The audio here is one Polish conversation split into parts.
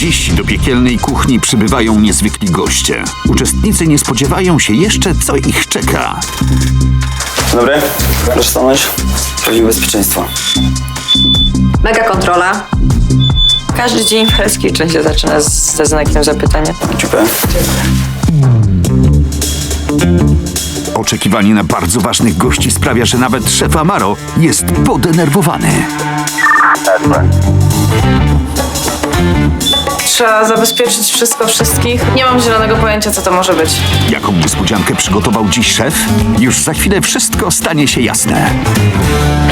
Dziś do piekielnej kuchni przybywają niezwykli goście. Uczestnicy nie spodziewają się jeszcze, co ich czeka. Dobry, proszę stanąć. Sprawdzimy bezpieczeństwo. Mega kontrola. Każdy dzień imprezki część się zaczyna z- ze znakiem zapytania. Dziękuję. Oczekiwanie na bardzo ważnych gości sprawia, że nawet szef Amaro jest podenerwowany. Trzeba zabezpieczyć wszystko wszystkich. Nie mam zielonego pojęcia, co to może być. Jaką niespodziankę przygotował dziś szef? Już za chwilę wszystko stanie się jasne.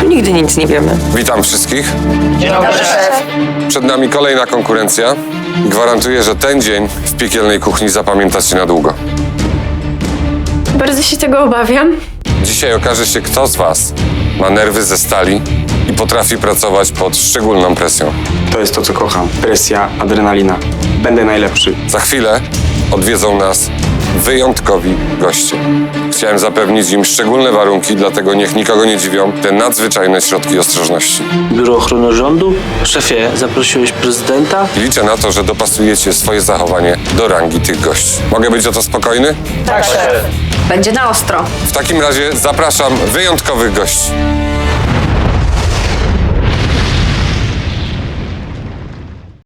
Nigdy nic nie wiemy. Witam wszystkich. Przed nami kolejna konkurencja. Gwarantuję, że ten dzień w piekielnej kuchni zapamiętacie na długo. Bardzo się tego obawiam. Dzisiaj okaże się, kto z Was ma nerwy ze stali i potrafi pracować pod szczególną presją. To jest to, co kocham. Presja, adrenalina. Będę najlepszy. Za chwilę odwiedzą nas wyjątkowi goście. Chciałem zapewnić im szczególne warunki, dlatego niech nikogo nie dziwią te nadzwyczajne środki ostrożności. Biuro Ochrony Rządu? Szefie, zaprosiłeś prezydenta? Liczę na to, że dopasujecie swoje zachowanie do rangi tych gości. Mogę być o to spokojny? Będzie na ostro. W takim razie zapraszam wyjątkowych gości.